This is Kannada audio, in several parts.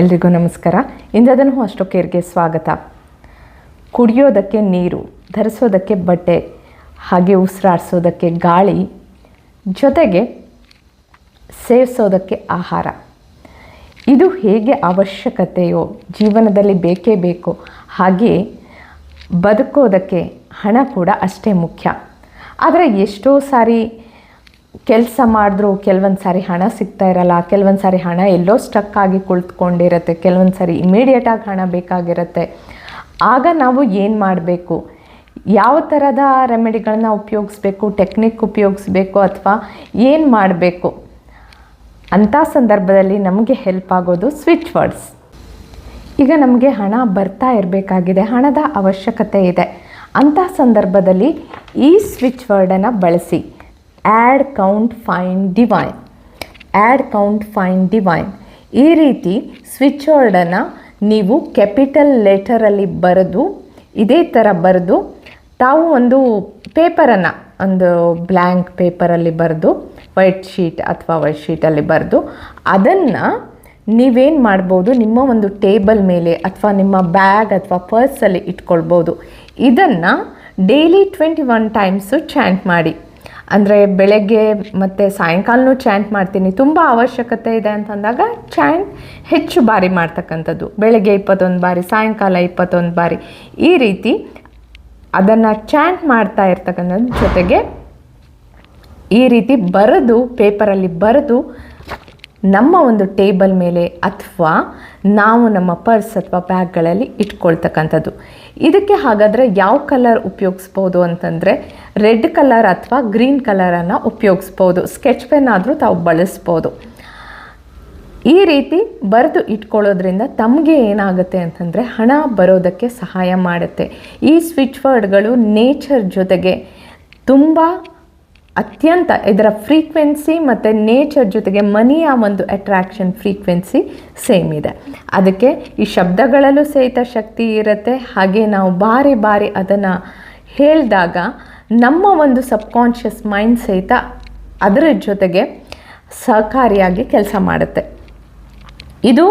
ಎಲ್ರಿಗೂ ನಮಸ್ಕಾರ. ಇಂದದನ್ನು ಅಷ್ಟು ಕೇರ್ಗೆ ಸ್ವಾಗತ. ಕುಡಿಯೋದಕ್ಕೆ ನೀರು, ಧರಿಸೋದಕ್ಕೆ ಬಟ್ಟೆ, ಹಾಗೆ ಉಸಿರಾಡಿಸೋದಕ್ಕೆ ಗಾಳಿ, ಜೊತೆಗೆ ಸೇವಿಸೋದಕ್ಕೆ ಆಹಾರ. ಇದು ಹೇಗೆ ಅವಶ್ಯಕತೆಯೋ, ಜೀವನದಲ್ಲಿ ಬೇಕೇ ಬೇಕು, ಹಾಗೆ ಬದುಕೋದಕ್ಕೆ ಹಣ ಕೂಡ ಅಷ್ಟೇ ಮುಖ್ಯ. ಆದರೆ ಎಷ್ಟೋ ಸಾರಿ ಕೆಲಸ ಮಾಡಿದ್ರೂ ಕೆಲವೊಂದು ಸಾರಿ ಹಣ ಸಿಗ್ತಾ ಇರಲ್ಲ, ಕೆಲವೊಂದು ಸಾರಿ ಹಣ ಎಲ್ಲೋ ಸ್ಟಕ್ ಆಗಿ ಕುಳಿತುಕೊಂಡಿರುತ್ತೆ, ಕೆಲವೊಂದು ಸಾರಿ ಇಮಿಡಿಯೇಟಾಗಿ ಹಣ ಬೇಕಾಗಿರುತ್ತೆ. ಆಗ ನಾವು ಏನು ಮಾಡಬೇಕು? ಯಾವ ಥರದ ರೆಮಿಡಿಗಳನ್ನ ಉಪಯೋಗಿಸ್ಬೇಕು ಟೆಕ್ನಿಕ್ ಉಪಯೋಗಿಸ್ಬೇಕು ಅಥವಾ ಏನು ಮಾಡಬೇಕು? ಅಂಥ ಸಂದರ್ಭದಲ್ಲಿ ನಮಗೆ ಹೆಲ್ಪ್ ಆಗೋದು ಸ್ವಿಚ್ ವರ್ಡ್ಸ್ ಈಗ ನಮಗೆ ಹಣ ಬರ್ತಾ ಇರಬೇಕಾಗಿದೆ, ಹಣದ ಅವಶ್ಯಕತೆ ಇದೆ. ಅಂಥ ಸಂದರ್ಭದಲ್ಲಿ ಈ ಸ್ವಿಚ್ ವರ್ಡನ್ನು ಬಳಸಿ. Add count fine divine add count fine divine ಈ ರೀತಿ ಸ್ವಿಚ್ ವರ್ಡನ್ನು ನೀವು ಕ್ಯಾಪಿಟಲ್ ಲೆಟರಲ್ಲಿ ಬರೆದು, ಇದೇ ಥರ ಬರೆದು, ತಾವು ಒಂದು ಪೇಪರನ್ನು ಒಂದು ಬ್ಲ್ಯಾಂಕ್ ಪೇಪರಲ್ಲಿ ಬರೆದು ವೈಟ್ ಶೀಟ್ ಅಥವಾ ವೈಟ್ ಶೀಟಲ್ಲಿ ಬರೆದು, ಅದನ್ನು ನೀವೇನು ಮಾಡ್ಬೋದು, ನಿಮ್ಮ ಒಂದು ಟೇಬಲ್ ಮೇಲೆ ಅಥವಾ ನಿಮ್ಮ ಬ್ಯಾಗ್ ಅಥವಾ ಪರ್ಸಲ್ಲಿ ಇಟ್ಕೊಳ್ಬೋದು. ಇದನ್ನು daily twenty one times chant ಮಾಡಿ. ಅಂದರೆ ಬೆಳಗ್ಗೆ ಮತ್ತು ಸಾಯಂಕಾಲನೂ ಚಾಂಟ್ ಮಾಡ್ತೀನಿ. ತುಂಬ ಅವಶ್ಯಕತೆ ಇದೆ ಅಂತಂದಾಗ ಚಾಂಟ್ ಹೆಚ್ಚು ಬಾರಿ ಮಾಡ್ತಕ್ಕಂಥದ್ದು. ಬೆಳಗ್ಗೆ ಇಪ್ಪತ್ತೊಂದು ಬಾರಿ, ಸಾಯಂಕಾಲ ಇಪ್ಪತ್ತೊಂದು ಬಾರಿ. ಈ ರೀತಿ ಅದನ್ನು ಚಾಂಟ್ ಮಾಡ್ತಾ ಇರ್ತಕ್ಕಂಥದ್ದು ಜೊತೆಗೆ ಈ ರೀತಿ ಬರೆದು ಪೇಪರಲ್ಲಿ ಬರೆದು ನಮ್ಮ ಒಂದು ಟೇಬಲ್ ಮೇಲೆ ಅಥವಾ ನಾವು ನಮ್ಮ ಪರ್ಸ್ ಅಥವಾ ಬ್ಯಾಗ್ಗಳಲ್ಲಿ ಇಟ್ಕೊಳ್ತಕ್ಕಂಥದ್ದು. ಇದಕ್ಕೆ ಹಾಗಾದರೆ ಯಾವ ಕಲರ್ ಉಪಯೋಗಿಸ್ಬೋದು ಅಂತಂದರೆ ರೆಡ್ ಕಲರ್ ಅಥವಾ ಗ್ರೀನ್ ಕಲರನ್ನು ಉಪಯೋಗಿಸ್ಬೋದು. ಸ್ಕೆಚ್ ಪೆನ್ ಆದರೂ ತಾವು ಬಳಸ್ಬೋದು. ಈ ರೀತಿ ಬರೆದು ಇಟ್ಕೊಳ್ಳೋದ್ರಿಂದ ತಮಗೆ ಏನಾಗುತ್ತೆ ಅಂತಂದರೆ ಹಣ ಬರೋದಕ್ಕೆ ಸಹಾಯ ಮಾಡುತ್ತೆ. ಈ ಸ್ವಿಚ್ ವರ್ಡ್ಗಳು ನೇಚರ್ ಜೊತೆಗೆ ತುಂಬ ಅತ್ಯಂತ ಇದರ ಫ್ರೀಕ್ವೆನ್ಸಿ ಮತ್ತು ನೇಚರ್ ಜೊತೆಗೆ ಮನಿಯ ಒಂದು ಅಟ್ರಾಕ್ಷನ್ ಫ್ರೀಕ್ವೆನ್ಸಿ ಸೇಮ್ ಇದೆ. ಅದಕ್ಕೆ ಈ ಶಬ್ದಗಳಲ್ಲೂ ಸಹಿತ ಶಕ್ತಿ ಇರುತ್ತೆ. ಹಾಗೆ ನಾವು ಬಾರಿ ಬಾರಿ ಅದನ್ನು ಹೇಳಿದಾಗ ನಮ್ಮ ಒಂದು ಸಬ್ಕಾನ್ಷಿಯಸ್ ಮೈಂಡ್ ಸಹಿತ ಅದರ ಜೊತೆಗೆ ಸಹಕಾರಿಯಾಗಿ ಕೆಲಸ ಮಾಡುತ್ತೆ. ಇದು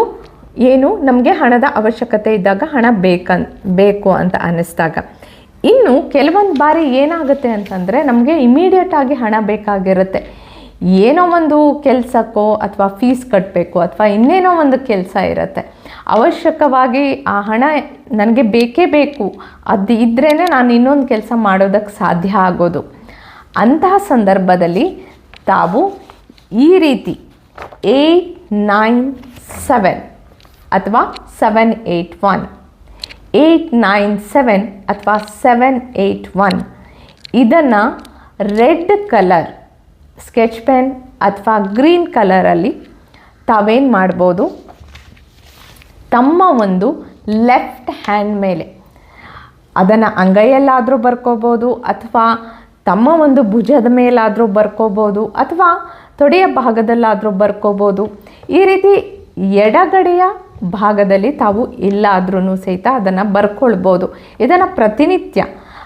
ಏನು? ನಮಗೆ ಹಣದ ಅವಶ್ಯಕತೆ ಇದ್ದಾಗ ಹಣ ಬೇಕನ್, ಬೇಕು ಅಂತ ಅನ್ನಿಸ್ದಾಗ. ಇನ್ನು ಕೆಲವೊಂದು ಬಾರಿ ಏನಾಗುತ್ತೆ ಅಂತಂದರೆ ನಮಗೆ ಇಮಿಡಿಯೇಟಾಗಿ ಹಣ ಬೇಕಾಗಿರುತ್ತೆ. ಏನೋ ಒಂದು ಕೆಲಸಕ್ಕೋ ಅಥವಾ ಫೀಸ್ ಕಟ್ಟಬೇಕು ಅಥವಾ ಇನ್ನೇನೋ ಒಂದು ಕೆಲಸ ಇರುತ್ತೆ. ಅವಶ್ಯಕವಾಗಿ ಆ ಹಣ ನನಗೆ ಬೇಕೇ ಬೇಕು. ಅದು ಇದ್ರೇ ನಾನು ಇನ್ನೊಂದು ಕೆಲಸ ಮಾಡೋದಕ್ಕೆ ಸಾಧ್ಯ ಆಗೋದು. ಅಂತಹ ಸಂದರ್ಭದಲ್ಲಿ ತಾವು ಈ ರೀತಿ ಏಯ್ಟ್ ನೈನ್ ಸೆವೆನ್ ಅಥವಾ seven eight one eight nine seven ಅಥವಾ ಸೆವೆನ್ ಏಯ್ಟ್ ಒನ್ ಇದನ್ನು ರೆಡ್ ಕಲರ್, ಸ್ಕೆಚ್ ಪೆನ್ ಅಥವಾ ಗ್ರೀನ್ ಕಲರಲ್ಲಿ ತಾವೇನು ಮಾಡ್ಬೋದು? ತಮ್ಮ ಒಂದು ಲೆಫ್ಟ್ ಹ್ಯಾಂಡ್ ಮೇಲೆ. ಅದನ್ನು ಅಂಗೈಯಲ್ಲಾದರೂ ಬರ್ಕೋಬೋದು ಅಥವಾ ತಮ್ಮ ಒಂದು ಭುಜದ ಮೇಲಾದರೂ ಬರ್ಕೋಬೋದು ಅಥವಾ ತೊಡೆಯ ಭಾಗದಲ್ಲಾದರೂ ಬರ್ಕೋಬೋದು. ಈ ರೀತಿ ಎಡಗಡೆಯ ಭಾಗದಲ್ಲಿ ತಾವು ಎಲ್ಲಾದ್ರೂ ಸಹಿತ ಅದನ್ನು ಬರ್ಕೊಳ್ಬೋದು. ಇದನ್ನು ಪ್ರತಿನಿತ್ಯ.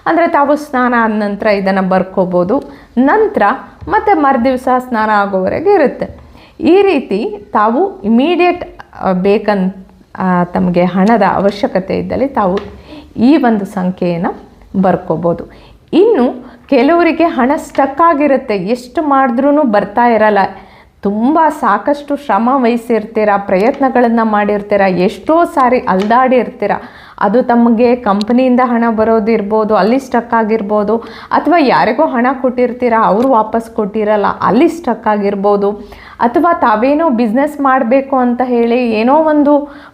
ಅಂದರೆ ತಾವು ಸ್ನಾನ ಆದ ನಂತರ ಇದನ್ನು ಬರ್ಕೋಬೋದು. ನಂತರ ಮತ್ತು ಮರುದಿವಸ ಸ್ನಾನ ಆಗೋವರೆಗೆ ಇರುತ್ತೆ. ಈ ರೀತಿ ತಾವು ಇಮಿಡಿಯೇಟ್ ಬೇಕನ್ ತಮಗೆ ಹಣದ ಅವಶ್ಯಕತೆ ಇದ್ದಲ್ಲಿ ತಾವು ಈ ಒಂದು ಸಂಖ್ಯೆಯನ್ನು ಬರ್ಕೋಬೋದು. ಇನ್ನು ಕೆಲವರಿಗೆ ಹಣ ಸ್ಟಕ್ ಆಗಿರುತ್ತೆ. ಎಷ್ಟು ಮಾಡಿದ್ರೂ ಬರ್ತಾ ಇರಲ್ಲ. ತುಂಬ ಸಾಕಷ್ಟು ಶ್ರಮ ವಹಿಸಿರ್ತೀರ, ಪ್ರಯತ್ನಗಳನ್ನು ಮಾಡಿರ್ತೀರ, ಎಷ್ಟೋ ಸಾರಿ ಅಲ್ದಾಡಿರ್ತೀರ ಅದು ತಮಗೆ ಕಂಪ್ನಿಯಿಂದ ಹಣ ಬರೋದಿರ್ಬೋದು ಅಲ್ಲಿ ಸ್ಟಕ್ ಆಗಿರ್ಬೋದು, ಅಥವಾ ಯಾರಿಗೋ ಹಣ ಕೊಟ್ಟಿರ್ತೀರ, ಅವರು ವಾಪಸ್ ಕೊಟ್ಟಿರಲ್ಲ, ಅಲ್ಲಿ ಸ್ಟಕ್ ಆಗಿರ್ಬೋದು. ಅಥವಾ ತಾವೇನೋ ಬಿಸ್ನೆಸ್ ಮಾಡಬೇಕು ಅಂತ ಹೇಳಿ ಏನೋ ಒಂದು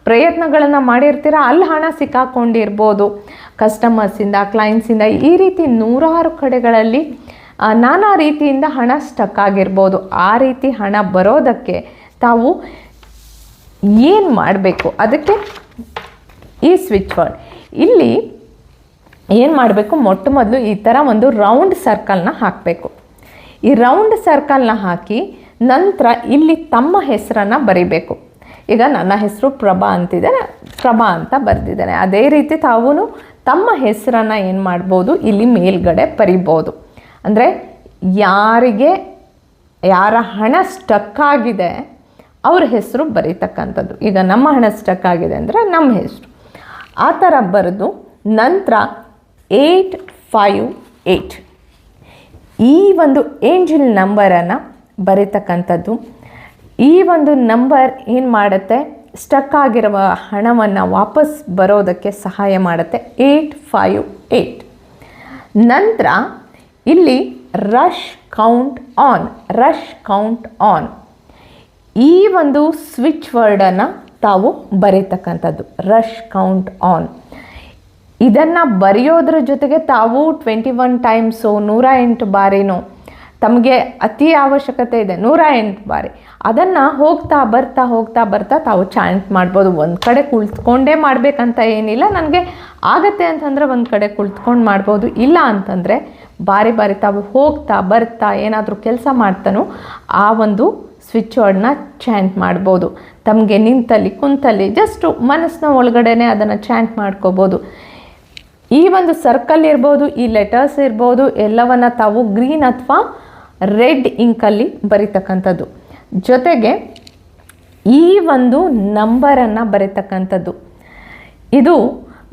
ಪ್ರಯತ್ನಗಳನ್ನು ಮಾಡಿರ್ತೀರ, ಅಲ್ಲಿ ಹಣ ಸಿಕ್ಕಾಕೊಂಡಿರ್ಬೋದು. ಕಸ್ಟಮರ್ಸಿಂದ ಕ್ಲೈಂಟ್ಸಿಂದ ಈ ರೀತಿ ನೂರಾರು ಕಡೆಗಳಲ್ಲಿ ನಾನಾ ರೀತಿಯಿಂದ ಹಣ ಸ್ಟಕ್ ಆಗಿರ್ಬೋದು. ಆ ರೀತಿ ಹಣ ಬರೋದಕ್ಕೆ ತಾವು ಏನು ಮಾಡಬೇಕು? ಅದಕ್ಕೆ ಈ ಸ್ವಿಚ್ ವರ್ಡ್ ಇಲ್ಲಿ ಏನು ಮಾಡಬೇಕು? ಮೊಟ್ಟ ಮೊದಲು ಈ ಥರ ಒಂದು ರೌಂಡ್ ಸರ್ಕಲ್ನ ಹಾಕಬೇಕು. ಈ ರೌಂಡ್ ಸರ್ಕಲ್ನ ಹಾಕಿ ನಂತರ ಇಲ್ಲಿ ತಮ್ಮ ಹೆಸರನ್ನು ಬರಿಬೇಕು. ಈಗ ನನ್ನ ಹೆಸರು ಪ್ರಭಾ ಅಂತಿದ್ದಾರೆ ಪ್ರಭಾ ಅಂತ ಬರೆದಿದ್ದಾರೆ ಅದೇ ರೀತಿ ತಾವು ತಮ್ಮ ಹೆಸರನ್ನು ಏನು ಮಾಡ್ಬೋದು? ಇಲ್ಲಿ ಮೇಲ್ಗಡೆ ಬರಿಬೋದು. ಅಂದರೆ ಯಾರಿಗೆ, ಯಾರ ಹಣ ಸ್ಟಕ್ ಆಗಿದೆ, ಅವ್ರ ಹೆಸರು ಬರೀತಕ್ಕಂಥದ್ದು. ಈಗ ನಮ್ಮ ಹಣ ಸ್ಟಕ್ ಆಗಿದೆ ಅಂದರೆ ನಮ್ಮ ಹೆಸರು. ಆ ಥರ ಬರೆದು ನಂತರ ಏಯ್ಟ್ ಫೈವ್ ಏಯ್ಟ್ ಈ ಒಂದು ಏಂಜಲ್ ನಂಬರನ್ನು ಬರೀತಕ್ಕಂಥದ್ದು. ಈ ಒಂದು ನಂಬರ್ ಏನು ಮಾಡುತ್ತೆ? ಸ್ಟಕ್ ಆಗಿರುವ ಹಣವನ್ನು ವಾಪಸ್ ಬರೋದಕ್ಕೆ ಸಹಾಯ ಮಾಡುತ್ತೆ. ಏಯ್ಟ್ ಫೈವ್ ಏಯ್ಟ್ ನಂತರ ಇಲ್ಲಿ rush count on rush count on ಈ ಒಂದು ಸ್ವಿಚ್ ವರ್ಡನ್ನು ತಾವು ಬರೀತಕ್ಕಂಥದ್ದು ರಶ್ ಕೌಂಟ್ ಆನ್ ಇದನ್ನು ಬರೆಯೋದ್ರ ಜೊತೆಗೆ ತಾವು ಟ್ವೆಂಟಿ ಒನ್ ಟೈಮ್ಸು ನೂರ ಎಂಟು ಬಾರಿನೂ ತಮಗೆ ಅತಿ ಅವಶ್ಯಕತೆ ಇದೆ. ನೂರ ಎಂಟು ಬಾರಿ. ಅದನ್ನು ಹೋಗ್ತಾ ಬರ್ತಾ ಹೋಗ್ತಾ ಬರ್ತಾ ತಾವು ಚಾಂಟ್ ಮಾಡ್ಬೋದು. ಒಂದು ಕಡೆ ಕುಳಿತುಕೊಂಡೇ ಮಾಡಬೇಕಂತ ಏನಿಲ್ಲ. ನನಗೆ ಆಗತ್ತೆ ಅಂತಂದರೆ ಒಂದು ಕಡೆ ಕುಳಿತುಕೊಂಡು ಮಾಡ್ಬೋದು. ಇಲ್ಲ ಅಂತಂದರೆ ಬಾರಿ ಬಾರಿ ತಾವು ಹೋಗ್ತಾ ಬರ್ತಾ ಏನಾದರೂ ಕೆಲಸ ಮಾಡ್ತಾನೋ ಆ ಒಂದು ಸ್ವಿಚ್ ವರ್ಡ್ನ ಚಾಂಟ್ ಮಾಡ್ಬೋದು. ತಮಗೆ ನಿಂತಲ್ಲಿ ಕುಂತಲ್ಲಿ ಜಸ್ಟು ಮನಸ್ಸಿನ ಒಳಗಡೆನೆ ಅದನ್ನು ಚಾಂಟ್ ಮಾಡ್ಕೋಬೋದು. ಈ ಒಂದು ಸರ್ಕಲ್ ಇರ್ಬೋದು, ಈ ಲೆಟರ್ಸ್ ಇರ್ಬೋದು, ಎಲ್ಲವನ್ನು ತಾವು ಗ್ರೀನ್ ಅಥವಾ ರೆಡ್ ಇಂಕಲ್ಲಿ ಬರೀತಕ್ಕಂಥದ್ದು. ಜೊತೆಗೆ ಈ ಒಂದು ನಂಬರನ್ನು ಬರೀತಕ್ಕಂಥದ್ದು. ಇದು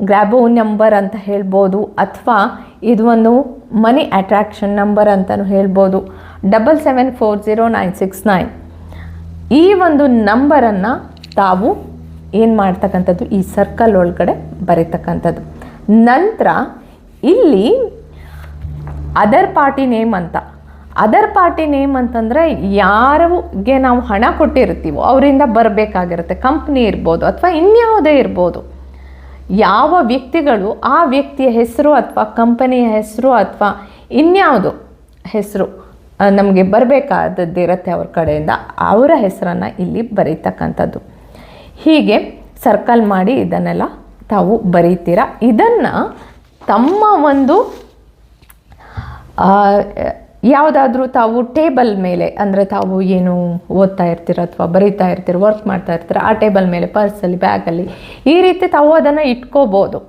ಗ್ರ್ಯಾಬೋ ನಂಬರ್ ಅಂತ ಹೇಳ್ಬೋದು, ಅಥವಾ ಇದು ಒಂದು ಮನಿ ಅಟ್ರಾಕ್ಷನ್ ನಂಬರ್ ಅಂತಲೂ ಹೇಳ್ಬೋದು. Double seven four zero nine six nine ಈ ಒಂದು ನಂಬರನ್ನು ತಾವು ಏನು ಮಾಡ್ತಕ್ಕಂಥದ್ದು? ಈ ಸರ್ಕಲ್ ಒಳಗಡೆ ಬರೀತಕ್ಕಂಥದ್ದು. ನಂತರ ಇಲ್ಲಿ ಅದರ್ ಪಾರ್ಟಿ ನೇಮ್ ಅಂತ ಅದರ್ ಪಾರ್ಟಿ ನೇಮ್ ಅಂತಂದರೆ ಯಾರಿಗೆ ನಾವು ಹಣ ಕೊಟ್ಟಿರ್ತೀವೋ ಅವರಿಂದ ಬರಬೇಕಾಗಿರುತ್ತೆ. ಕಂಪ್ನಿ ಇರ್ಬೋದು ಅಥವಾ ಇನ್ಯಾವುದೇ ಇರ್ಬೋದು. ಯಾವ ವ್ಯಕ್ತಿಗಳು ಆ ವ್ಯಕ್ತಿಯ ಹೆಸರು ಅಥವಾ ಕಂಪನಿಯ ಹೆಸರು ಅಥವಾ ಇನ್ಯಾವುದು ಹೆಸರು ನಮಗೆ ಬರಬೇಕಾದದ್ದಿರುತ್ತೆ ಅವ್ರ ಕಡೆಯಿಂದ, ಅವರ ಹೆಸರನ್ನು ಇಲ್ಲಿ ಬರೀತಕ್ಕಂಥದ್ದು. ಹೀಗೆ ಸರ್ಕಲ್ ಮಾಡಿ ಇದನ್ನೆಲ್ಲ ತಾವು ಬರೀತೀರ. ಇದನ್ನು ತಮ್ಮ ಒಂದು ಯಾವುದಾದ್ರೂ ತಾವು ಟೇಬಲ್ ಮೇಲೆ, ಅಂದರೆ ತಾವು ಏನು ಓದ್ತಾ ಇರ್ತೀರ ಅಥವಾ ಬರೀತಾ ಇರ್ತೀರ ವರ್ಕ್ ಮಾಡ್ತಾ ಇರ್ತೀರ, ಆ ಟೇಬಲ್ ಮೇಲೆ ಪರ್ಸಲ್ಲಿ ಬ್ಯಾಗಲ್ಲಿ ಈ ರೀತಿ ತಾವು ಅದನ್ನು ಇಟ್ಕೋಬೋದು.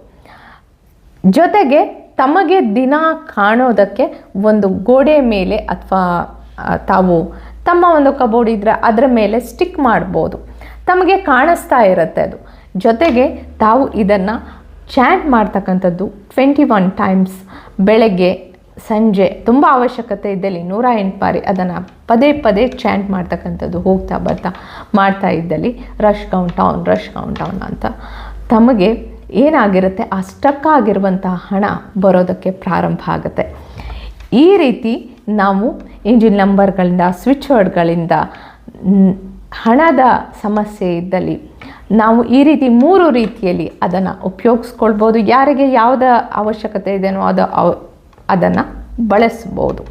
ಜೊತೆಗೆ ತಮಗೆ ದಿನ ಕಾಣೋದಕ್ಕೆ ಒಂದು ಗೋಡೆ ಮೇಲೆ ಅಥವಾ ತಾವು ತಮ್ಮ ಒಂದು ಕಬೋರ್ಡ್ ಇದ್ದರೆ ಅದರ ಮೇಲೆ ಸ್ಟಿಕ್ ಮಾಡ್ಬೋದು. ತಮಗೆ ಕಾಣಿಸ್ತಾ ಇರುತ್ತೆ ಅದು. ಜೊತೆಗೆ ತಾವು ಇದನ್ನು ಚಾಟ್ ಮಾಡ್ತಕ್ಕಂಥದ್ದು ಟ್ವೆಂಟಿ ಒನ್ ಟೈಮ್ಸ್ ಬೆಳಗ್ಗೆ ಸಂಜೆ ತುಂಬ ಅವಶ್ಯಕತೆ ಇದ್ದಲ್ಲಿ ನೂರ ಎಂಟು ಬಾರಿ ಅದನ್ನು ಪದೇ ಪದೇ ಚ್ಯಾಂಟ್ ಮಾಡ್ತಕ್ಕಂಥದ್ದು ಹೋಗ್ತಾ ಬರ್ತಾ ಮಾಡ್ತಾ ಇದ್ದಲ್ಲಿ rush count down rush count down ಅಂತ. ತಮಗೆ ಏನಾಗಿರುತ್ತೆ? ಆ ಸ್ಟಕ್ ಆಗಿರುವಂಥ ಹಣ ಬರೋದಕ್ಕೆ ಪ್ರಾರಂಭ ಆಗುತ್ತೆ. ಈ ರೀತಿ ನಾವು ಇಂಜಿನ್ ನಂಬರ್ಗಳಿಂದ ಸ್ವಿಚ್ ವರ್ಡ್ಗಳಿಂದ ಹಣದ ಸಮಸ್ಯೆ ಇದ್ದಲ್ಲಿ ನಾವು ಈ ರೀತಿ ಮೂರು ರೀತಿಯಲ್ಲಿ ಅದನ್ನು ಉಪಯೋಗಿಸ್ಕೊಳ್ಬೋದು. ಯಾರಿಗೆ ಯಾವುದ ಅವಶ್ಯಕತೆ ಇದೆಯೋ ಅದು ಅದನ್ನು ಬಳಸ್ಬೋದು.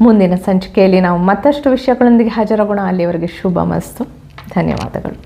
ಮುಂದಿನ ಸಂಚಿಕೆಯಲ್ಲಿ ನಾವು ಮತ್ತಷ್ಟು ವಿಷಯಗಳೊಂದಿಗೆ ಹಾಜರಾಗೋಣ. ಅಲ್ಲಿವರೆಗೆ ಶುಭ ಮಸ್ತು ಧನ್ಯವಾದಗಳು.